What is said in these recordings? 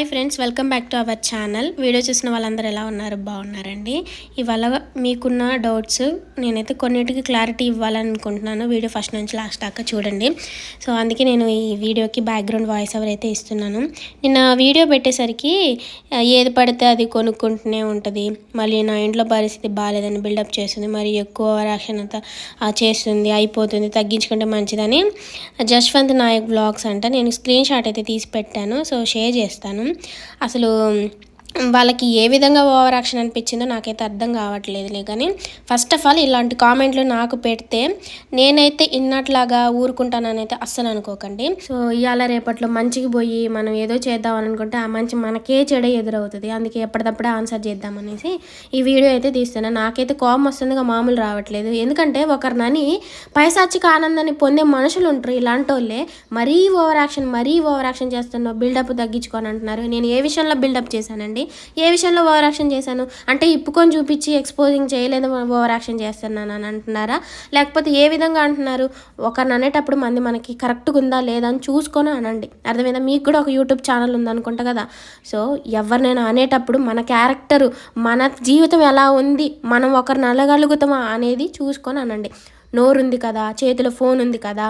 Hi friends welcome back to our channel video చూసిన వాళ్ళందరూ ఎలా ఉన్నారు? బాగున్నారండి. ఇవాళ మీకున్న డౌట్స్ నేనైతే కొన్నిటికి క్లారిటీ ఇవ్వాలనుకుంటున్నాను. వీడియో ఫస్ట్ నుంచి లాస్ట్ దాకా చూడండి. సో అందుకే నేను ఈ వీడియోకి బ్యాక్గ్రౌండ్ వాయిస్ ఓవర్ అయితే ఇస్తున్నాను. నిన్న వీడియో పెట్టేసరికి ఏది పడితే అది కొనుక్కుంటూనే ఉంటుంది. మళ్ళీ నా ఇంట్లో పరిస్థితి బాగాలేదని బిల్డప్ చేస్తుంది. మరి ఎక్కువ రక్షణత అంతా చేస్తుంది అయిపోతుంది తగ్గించుకుంటే మంచిదని జశ్వంత్ నాయక్ బ్లాగ్స్ అంట. నేను స్క్రీన్ షాట్ అయితే తీసి పెట్టాను. సో షేర్ చేస్తాను. అసలు వాళ్ళకి ఏ విధంగా ఓవర్ యాక్షన్ అనిపించిందో నాకైతే అర్థం కావట్లేదులే. కానీ ఫస్ట్ ఆఫ్ ఆల్ ఇలాంటి కామెంట్లు నాకు పెడితే నేనైతే ఇన్నట్లాగా ఊరుకుంటాననైతే అస్సలు అనుకోకండి. సో ఇవాళ రేపట్లో మంచికి పోయి మనం ఏదో చేద్దాం అనుకుంటే ఆ మంచి మనకే చెడే ఎదురవుతుంది. అందుకే ఎప్పటికప్పుడే ఆన్సర్ చేద్దామనేసి ఈ వీడియో అయితే తీస్తున్నాను నాకైతే కోపం వస్తుందిగా మామూలు రావట్లేదు. ఎందుకంటే ఒకరినని పైసాచిక ఆనందాన్ని పొందే మనుషులు ఉంటారు ఇలాంటి వాళ్ళే మరీ ఓవర్ యాక్షన్ మరీ ఓవర్ యాక్షన్ చేస్తున్నావు బిల్డప్ తగ్గించుకొని అంటున్నారు నేను ఏ విషయంలో బిల్డప్ చేశానండి? ఏ విషయంలో ఓవర్ యాక్షన్ చేశాను? అంటే ఇప్పుకొని చూపించి ఎక్స్పోజింగ్ చేయలేదు ఓవర్ యాక్షన్ చేస్తున్నాను అని అంటున్నారా? లేకపోతే ఏ విధంగా అంటున్నారు? ఒకరిని అనేటప్పుడు మంది మనకి కరెక్ట్గా ఉందా లేదా అని చూసుకొని అనండి. అర్థమైందా? మీకు కూడా ఒక యూట్యూబ్ ఛానల్ ఉందనుకుంటా కదా? సో ఎవరినైనా అనేటప్పుడు మన క్యారెక్టరు మన జీవితం ఎలా ఉంది మనం ఒకరిని అలగలుగుతామా అనేది చూసుకొని అనండి. నోరుంది కదా చేతిలో ఫోన్ ఉంది కదా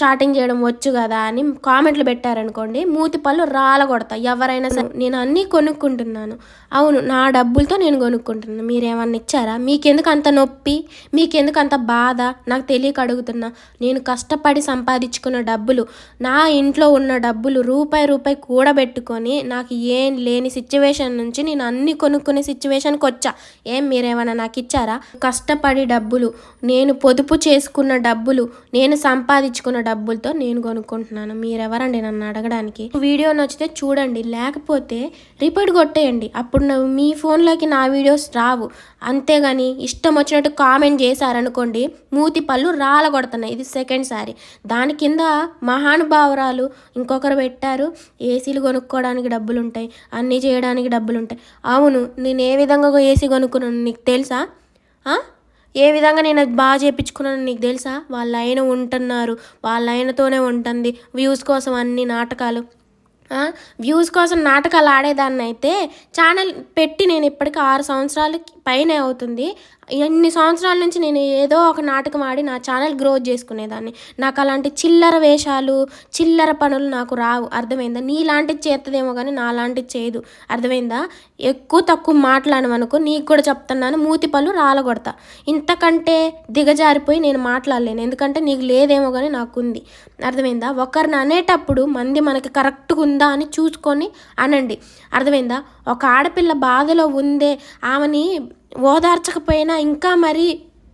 చాటింగ్ చేయడం వచ్చు కదా అని కామెంట్లు పెట్టారనుకోండి మూతి పళ్ళు రాల కొడతా ఎవరైనా సరే నేను అన్నీ కొనుక్కుంటున్నాను. అవును నా డబ్బులతో నేను కొనుక్కుంటున్నాను. మీరేమన్నా ఇచ్చారా? మీకెందుకు అంత నొప్పి? మీకెందుకు అంత బాధ? నాకు తెలియక అడుగుతున్నా. నేను కష్టపడి సంపాదించుకున్న డబ్బులు నా ఇంట్లో ఉన్న డబ్బులు రూపాయి రూపాయి కూడబెట్టుకొని నాకు ఏం లేని సిచ్యువేషన్ నుంచి నేను అన్ని కొనుక్కునే సిచ్యువేషన్కి వచ్చా. ఏం మీరేమన్నా నాకు ఇచ్చారా? కష్టపడి డబ్బులు నేను పొదుపు చేసుకున్న డబ్బులు నేను సంపాదించుకున్న డబ్బులతో నేను కొనుక్కుంటున్నాను. మీరెవరండి నన్ను అడగడానికి? వీడియో నచ్చితే చూడండి లేకపోతే రిపోర్ట్ కొట్టేయండి. అప్పుడు మీ ఫోన్లోకి నా వీడియోస్ రావు. అంతేగాని ఇష్టం వచ్చినట్టు కామెంట్ చేశారనుకోండి మూతి పళ్ళు రాలగొడుతున్నాయి. ఇది సెకండ్ సారి. దాని కింద మహానుభావరాలు ఇంకొకరు పెట్టారు ఏసీలు కొనుక్కోవడానికి డబ్బులు ఉంటాయి అన్నీ చేయడానికి డబ్బులు ఉంటాయి అవును నేను ఏ విధంగా ఒక ఏసీ కొనుక్కున్నాను నీకు తెలుసా? ఆ? ఏ విధంగా నేను అది బాగా చేయించుకున్నాను నీకు తెలుసా? వాళ్ళ ఆయన ఉంటున్నారు. వాళ్ళ ఆయనతోనే ఉంటుంది. వ్యూస్ కోసం అన్ని నాటకాలు. వ్యూస్ కోసం నాటకాలు ఆడేదాన్ని అయితే ఛానల్ పెట్టి నేను ఇప్పటికి ఆరు సంవత్సరాలకి పైనే అవుతుంది. ఎన్ని సంవత్సరాల నుంచి నేను ఏదో ఒక నాటకం ఆడి నా ఛానల్ గ్రోత్ చేసుకునేదాన్ని. నాకు అలాంటి చిల్లర వేషాలు చిల్లర పనులు నాకు రావు. అర్థమైందా? నీలాంటిది చేస్తుందేమో కానీ నాలాంటిది చేయదు. అర్థమైందా? ఎక్కువ తక్కువ మాట్లాడమనుకో నీకు కూడా చెప్తున్నాను మూతి పళ్ళు రాలగొడతా. ఇంతకంటే దిగజారిపోయి నేను మాట్లాడలేను. ఎందుకంటే నీకు లేదేమో కానీ నాకు ఉంది అర్థమైందా? ఒకరిని అనేటప్పుడు మంది మనకి కరెక్ట్గా ఉందా అని చూసుకొని అనండి. అర్థమైందా? ఒక ఆడపిల్ల బాధలో ఉందే ఆమెని ఓదార్చకపోయినా ఇంకా మరి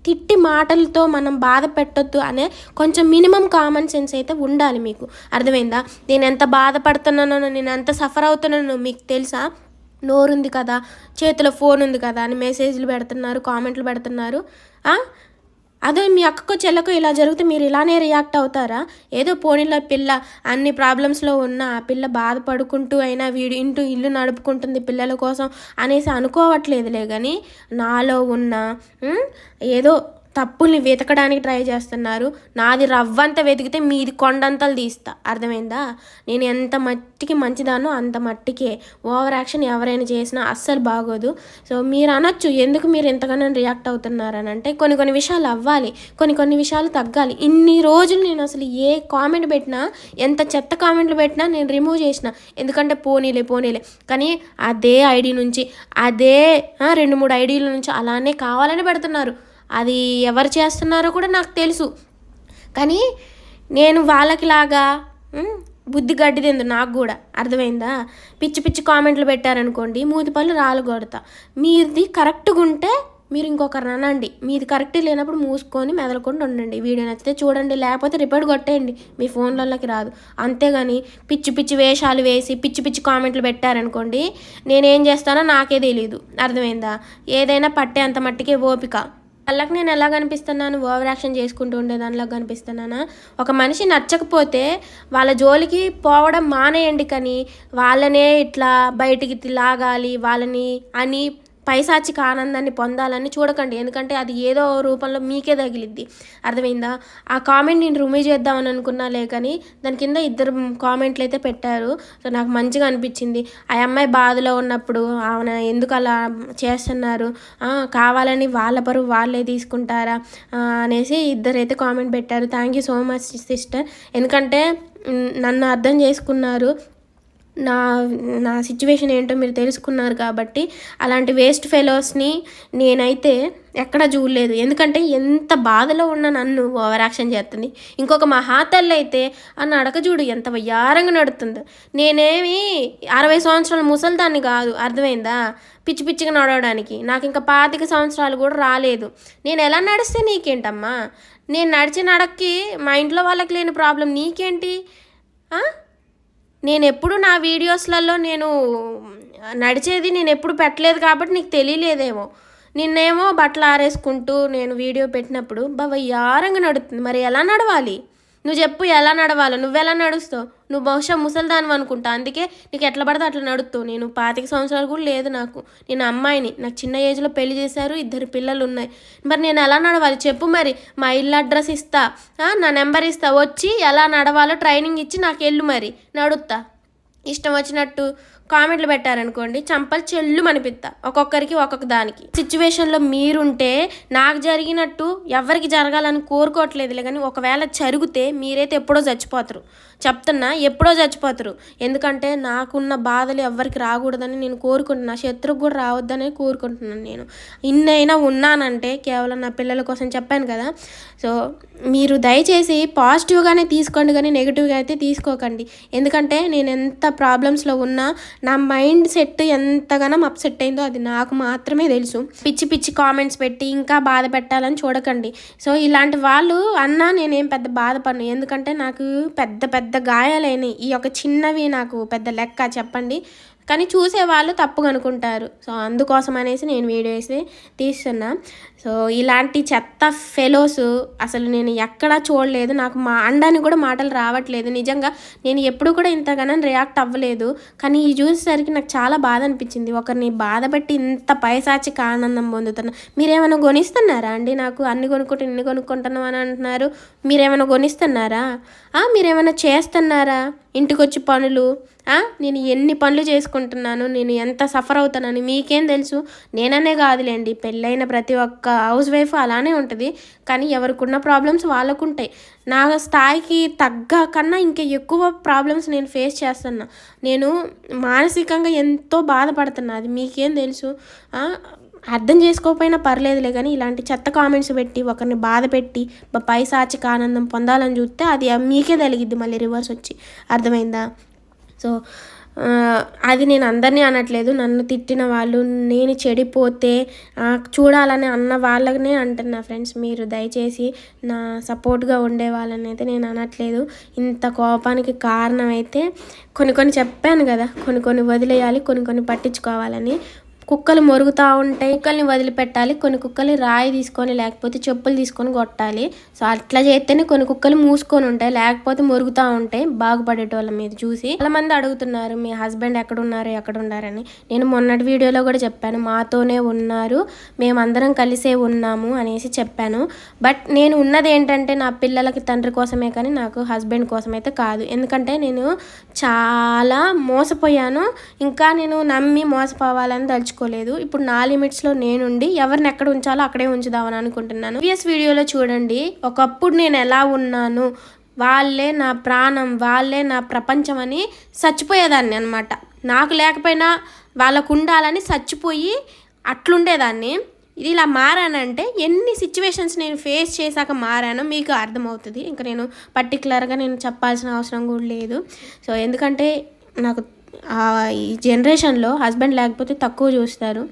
తిట్టి మాటలతో మనం బాధ పెట్టొద్దు అనే కొంచెం మినిమం కామన్ సెన్స్ అయితే ఉండాలి మీకు. అర్థమైందా? నేను ఎంత బాధపడుతున్నానో నేను ఎంత సఫర్ అవుతున్నానో మీకు తెలుసా? నోరుంది కదా చేతిలో ఫోన్ ఉంది కదా అని మెసేజ్లు పెడుతున్నారు కామెంట్లు పెడుతున్నారు. అదే మీ అక్కకో చెల్లకో ఇలా జరిగితే మీరు ఇలానే రియాక్ట్ అవుతారా? ఏదో పోనీలో పిల్ల అన్ని ప్రాబ్లమ్స్లో ఉన్న ఆ పిల్ల బాధపడుకుంటూ అయినా వీడి ఇంటూ ఇల్లు నడుపుకుంటుంది పిల్లల కోసం అనేసి అనుకోవట్లేదులే కానీ నాలో ఉన్న ఏదో తప్పుల్ని వెతకడానికి ట్రై చేస్తున్నారు. నాది రవ్వంత వెతికితే మీది కొండంతలు తీస్తా. అర్థమైందా? నేను ఎంత మట్టికి మంచిదానో అంత మట్టికే. ఓవర్ యాక్షన్ ఎవరైనా చేసినా అస్సలు బాగోదు. సో మీరు అనొచ్చు ఎందుకు మీరు ఎంతగానో రియాక్ట్ అవుతున్నారని. అంటే కొన్ని కొన్ని విషయాలు అవ్వాలి కొన్ని కొన్ని విషయాలు తగ్గాలి. ఇన్ని రోజులు నేను అసలు ఏ కామెంట్ పెట్టినా ఎంత చెత్త కామెంట్లు పెట్టినా నేను రిమూవ్ చేసిన. ఎందుకంటే పోనీలే పోనీలే. కానీ అదే ఐడి నుంచి అదే రెండు మూడు ఐడీల నుంచి అలానే కావాలని పెడుతున్నారు. అది ఎవరు చేస్తున్నారో కూడా నాకు తెలుసు. కానీ నేను వాళ్ళకిలాగా బుద్ధి గడ్డిదింది నాకు కూడా. అర్థమైందా? పిచ్చి పిచ్చి కామెంట్లు పెట్టారనుకోండి మూతి పళ్ళు రాలు కొడతా. మీది కరెక్ట్గా ఉంటే మీరు ఇంకొకరిని అనండి. మీది కరెక్ట్ లేనప్పుడు మూసుకొని మెదలకుండా ఉండండి. వీడియో నచ్చితే చూడండి లేకపోతే రిపేర్ కొట్టేయండి. మీ ఫోన్లలోకి రాదు. అంతేగాని పిచ్చి పిచ్చి వేషాలు వేసి పిచ్చి పిచ్చి కామెంట్లు పెట్టారనుకోండి నేనేం చేస్తానో నాకే తెలియదు అర్థమైందా? ఏదైనా పట్టే అంత మట్టికే ఓపిక. వాళ్ళకి నేను ఎలా కనిపిస్తున్నాను? ఓవర్ యాక్షన్ చేసుకుంటూ ఉండే దానిలో కనిపిస్తున్నానా? ఒక మనిషి నచ్చకపోతే వాళ్ళ జోలికి పోవడం మానేయండి కానీ వాళ్ళనే ఇట్లా బయటికి లాగాలి వాళ్ళని అని పైశాచిక ఆనందాన్ని పొందాలని చూడకండి. ఎందుకంటే అది ఏదో రూపంలో మీకే తగిలిద్ది. అర్థమైందా? ఆ కామెంట్ నేను రిమూవ్ చేద్దామని అనుకున్నాలే కానీ దాని కింద ఇద్దరు కామెంట్లు అయితే పెట్టారు. సో నాకు మంచిగా అనిపించింది. ఆ అమ్మాయి బాధలో ఉన్నప్పుడు ఆమె ఎందుకు అలా చేస్తున్నారు? కావాలని వాళ్ళ పరువు వాళ్ళే తీసుకుంటారా? అనేసి ఇద్దరైతే కామెంట్ పెట్టారు. Thank you so much sister. ఎందుకంటే నన్ను అర్థం చేసుకున్నారు. నా నా సిచ్యువేషన్ ఏంటో మీరు తెలుసుకున్నారు కాబట్టి అలాంటి వేస్ట్ ఫెలోస్ని నేనైతే ఎక్కడ చూడలేదు. ఎందుకంటే ఎంత బాధలో ఉన్న నన్ను ఓవరాక్షన్ చేస్తుంది. ఇంకొక మహాతల్లి అయితే ఆ నడక చూడు ఎంత వయ్యారంగా నడుతుందో. నేనేమి అరవై సంవత్సరాల ముసలిదాన్ని కాదు. అర్థమైందా? పిచ్చి పిచ్చిగా నడవడానికి. నాకు ఇంకా పాతిక సంవత్సరాలు కూడా రాలేదు. నేను ఎలా నడిస్తే నీకేంటమ్మా? నేను నడిచే నడక్కి మా ఇంట్లో వాళ్ళకి లేని ప్రాబ్లం నీకేంటి? నేను ఎప్పుడు నా వీడియోస్లలో నేను నడిచేది నేను ఎప్పుడు పెట్టలేదు కాబట్టి నీకు తెలియలేదేమో. నిన్నేమో బట్టలు ఆరేసుకుంటూ నేను వీడియో పెట్టినప్పుడు బాబా యారంగా నడుతుంది. మరి ఎలా నడవాలి? నువ్వు చెప్పు ఎలా నడవాలో? నువ్వెలా నడుస్తావు? నువ్వు బహుశా ముసలిదాని అనుకుంటా. అందుకే నీకు ఎట్లా పడితే అట్లా నడుస్తావు నేను పాతిక సంవత్సరాలు కూడా లేదు నాకు. నేను అమ్మాయిని. నాకు చిన్న ఏజ్లో పెళ్ళి చేశారు ఇద్దరు పిల్లలు ఉన్నాయి మరి నేను ఎలా నడవాలి? చెప్పు మరి. మా ఇల్లు అడ్రస్ ఇస్తా. నా నెంబర్ ఇస్తా. వచ్చి ఎలా నడవాలో ట్రైనింగ్ ఇచ్చి నాకు వెళ్ళు మరి. నడుస్తా ఇష్టం వచ్చినట్టు కామెంట్లు పెట్టారనుకోండి చంపలు చెల్లు అనిపిస్తా ఒక్కొక్కరికి ఒక్కొక్క దానికి. సిచ్యువేషన్లో మీరుంటే నాకు జరిగినట్టు ఎవరికి జరగాలని కోరుకోవట్లేదులే కానీ ఒకవేళ జరిగితే మీరైతే ఎప్పుడో చచ్చిపోతారు. చెప్తున్నా ఎప్పుడో చచ్చిపోతారు. ఎందుకంటే నాకున్న బాధలు ఎవరికి రాకూడదని నేను కోరుకుంటున్నా. శత్రుకు కూడా రావద్దని కోరుకుంటున్నాను నేను. ఇన్నైనా ఉన్నానంటే కేవలం నా పిల్లల కోసం చెప్పాను కదా. సో మీరు దయచేసి పాజిటివ్గానే తీసుకోండి కానీ నెగిటివ్గా అయితే తీసుకోకండి. ఎందుకంటే నేను ఎంత ప్రాబ్లమ్స్లో ఉన్నా నా మైండ్ సెట్ ఎంతగానో అప్సెట్ అయిందో అది నాకు మాత్రమే తెలుసు. పిచ్చి పిచ్చి కామెంట్స్ పెట్టి ఇంకా బాధ పెట్టాలని చూడకండి. సో ఇలాంటి వాళ్ళు అన్నా నేనేం పెద్ద బాధపడను. ఎందుకంటే నాకు పెద్ద పెద్ద పెద్ద గాయాలైనాయి. ఈ యొక్క చిన్నవి నాకు పెద్ద లెక్క చెప్పండి. కానీ చూసేవాళ్ళు తప్పుగా అనుకుంటారు సో అందుకోసం అనేసి నేను వీడియో వేసి తీస్తున్నా. సో ఇలాంటి చెత్త ఫెలోస్ అసలు నేను ఎక్కడా చూడలేదు. నాకు మా అండానికి కూడా మాటలు రావట్లేదు. నిజంగా నేను ఎప్పుడు కూడా ఇంతగానో రియాక్ట్ అవ్వలేదు. కానీ ఇది చూసేసరికి నాకు చాలా బాధ అనిపించింది. ఒకరిని బాధ పెట్టి ఇంత పైసాచిక ఆనందం పొందుతున్నా మీరేమైనా కొనిస్తున్నారా అండి? నాకు అన్ని కొనుక్కుంటే ఇన్ని కొనుక్కుంటున్నాం అని అంటున్నారు. మీరేమైనా కొనిస్తున్నారా? మీరేమైనా చేస్తున్నారా? ఇంటికొచ్చి పనులు? నేను ఎన్ని పనులు చేసుకుంటున్నాను? నేను ఎంత సఫర్ అవుతానని మీకేం తెలుసు? నేననే కాదులేండి. పెళ్ళైన ప్రతి ఒక్క హౌస్ వైఫ్ అలానే ఉంటుంది. కానీ ఎవరికున్న ప్రాబ్లమ్స్ వాళ్ళకు ఉంటాయి నా స్థాయికి తగ్గ కన్నా ఇంకా ఎక్కువ ప్రాబ్లమ్స్ నేను ఫేస్ చేస్తున్నా. నేను మానసికంగా ఎంతో బాధపడుతున్నా. అది మీకేం తెలుసు? అర్థం చేసుకోకపోయినా పర్లేదులే కానీ ఇలాంటి చెత్త కామెంట్స్ పెట్టి ఒకరిని బాధ పెట్టి పైసాచిక ఆనందం పొందాలని చూస్తే అది మీకే తెలిగిద్ది మళ్ళీ రివర్స్ వచ్చి. అర్థమైందా? సో అది నేను అందరినీ అనట్లేదు. నన్ను తిట్టిన వాళ్ళు నేను చెడిపోతే చూడాలని అన్న వాళ్ళనే అంటున్నా ఫ్రెండ్స్. మీరు దయచేసి నా సపోర్ట్గా ఉండే వాళ్ళని అయితే నేను అనట్లేదు. ఇంత కోపానికి కారణం అయితే కొన్ని కొన్ని చెప్పాను కదా కొన్ని కొన్ని వదిలేయాలి కొన్ని కొన్ని పట్టించుకోవాలని కుక్కలు మొరుగుతూ ఉంటాయి కుక్కల్ని వదిలిపెట్టాలి. కొన్ని కుక్కలు రాయి తీసుకొని లేకపోతే చెప్పులు తీసుకొని కొట్టాలి. సో అట్లా చేస్తేనే కొన్ని కుక్కలు మూసుకొని ఉంటాయి. లేకపోతే మొరుగుతూ ఉంటాయి. బాగుపడేటోళ్ళ మీద చూసి. చాలా మంది అడుగుతున్నారు మీ హస్బెండ్ ఎక్కడ ఉన్నారు ఎక్కడ ఉన్నారని నేను మొన్నటి వీడియోలో కూడా చెప్పాను మాతోనే ఉన్నారు. మేమందరం కలిసే ఉన్నాము అనేసి చెప్పాను. బట్ నేను ఉన్నది ఏంటంటే నా పిల్లలకి తండ్రి కోసమే కానీ నాకు హస్బెండ్ కోసం అయితే కాదు. ఎందుకంటే నేను చాలా మోసపోయాను. ఇంకా నేను నమ్మి మోసపోవాలని తలుచు తీసుకోలేదు ఇప్పుడు నా లిమిట్స్లో నేనుండి ఎవరిని ఎక్కడ ఉంచాలో అక్కడే ఉంచుదామని అనుకుంటున్నాను. ప్రీవియస్ వీడియోలో చూడండి ఒకప్పుడు నేను ఎలా ఉన్నాను వాళ్ళే నా ప్రాణం వాళ్ళే నా ప్రపంచం అని చచ్చిపోయేదాన్ని అనమాట నాకు లేకపోయినా వాళ్ళకు ఉండాలని చచ్చిపోయి అట్లుండేదాన్ని. ఇది ఇలా మారానంటే ఎన్ని సిచ్యువేషన్స్ నేను ఫేస్ చేశాక మారానో మీకు అర్థమవుతుంది. ఇంకా నేను పర్టికులర్గా నేను చెప్పాల్సిన అవసరం కూడా లేదు. సో ఎందుకంటే నాకు ఈ జనరేషన్లో హస్బెండ్ లేకపోతే తక్కువ చూస్తారు.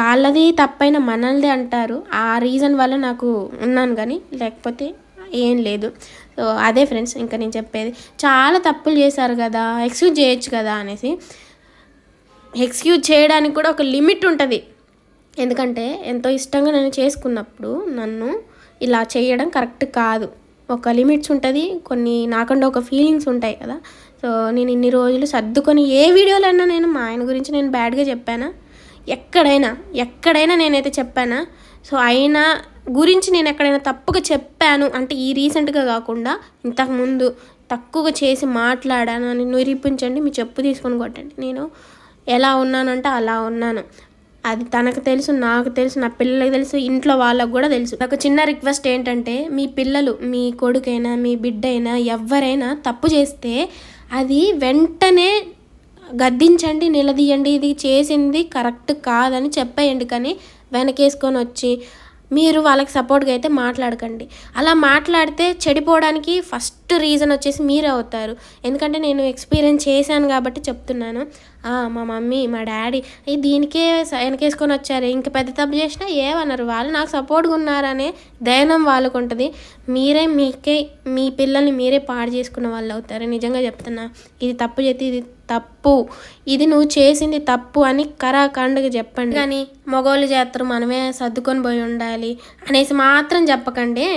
వాళ్ళది తప్పైన మనల్ది అంటారు. ఆ రీజన్ వల్ల నాకు ఉన్నాను కానీ లేకపోతే ఏం లేదు. సో అదే ఫ్రెండ్స్ ఇంకా నేను చెప్పేది. చాలా తప్పులు చేశారు కదా ఎక్స్క్యూజ్ చేయొచ్చు కదా అనేసి. ఎక్స్క్యూజ్ చేయడానికి కూడా ఒక లిమిట్ ఉంటుంది. ఎందుకంటే ఎంతో ఇష్టంగా నేను చేసుకున్నప్పుడు నన్ను ఇలా చేయడం కరెక్ట్ కాదు. ఒక లిమిట్స్ ఉంటుంది కొన్ని నాకంటే ఒక ఫీలింగ్స్ ఉంటాయి కదా. సో నేను ఇన్ని రోజులు సర్దుకొని ఏ వీడియోలైనా నేను మా ఆయన గురించి నేను బ్యాడ్గా చెప్పానా? ఎక్కడైనా ఎక్కడైనా నేనైతే చెప్పానా? సో అయినా గురించి నేను ఎక్కడైనా తప్పుగా చెప్పాను అంటే ఈ రీసెంట్గా కాకుండా ఇంతకుముందు తక్కువగా చేసి మాట్లాడాను అని నిరూపించండి మీ చెప్పు తీసుకొని కొట్టండి. నేను ఎలా ఉన్నానంటే అలా ఉన్నాను. అది తనకు తెలుసు నాకు తెలుసు నా పిల్లలకి తెలుసు ఇంట్లో వాళ్ళకు కూడా తెలుసు. ఒక చిన్న రిక్వెస్ట్ ఏంటంటే మీ పిల్లలు మీ కొడుకైనా మీ బిడ్డ అయినా ఎవరైనా తప్పు చేస్తే అది వెంటనే గద్దించండి నిలదీయండి ఇది చేసింది కరెక్ట్ కాదని చెప్పేయండి కానీ వెనకేసుకొని వచ్చి మీరు వాళ్ళకి సపోర్ట్గా అయితే మాట్లాడకండి. అలా మాట్లాడితే చెడిపోవడానికి ఫస్ట్ రీజన్ వచ్చేసి మీరే అవుతారు. ఎందుకంటే నేను ఎక్స్పీరియన్స్ చేశాను కాబట్టి చెప్తున్నాను. మా మమ్మీ మా డాడీ దీనికే వెనకేసుకొని వచ్చారు? ఇంక పెద్ద తప్పు చేసినా ఏమన్నారు వాళ్ళు నాకు సపోర్ట్గా ఉన్నారనే దయనం వాళ్ళకు ఉంటుంది. మీరే మీకే మీ పిల్లల్ని మీరే పాడు చేసుకున్న వాళ్ళు అవుతారు. నిజంగా చెప్తున్నా. ఇది తప్పు చేస్తే ఇది తప్పు. ఇది నువ్వు చేసింది తప్పు అని కరాఖండగా చెప్పండి. కానీ మగవాళ్ళు చేస్తారు. మనమే సర్దుకొని పోయి ఉండాలి. అనేసి మాత్రం చెప్పకండి.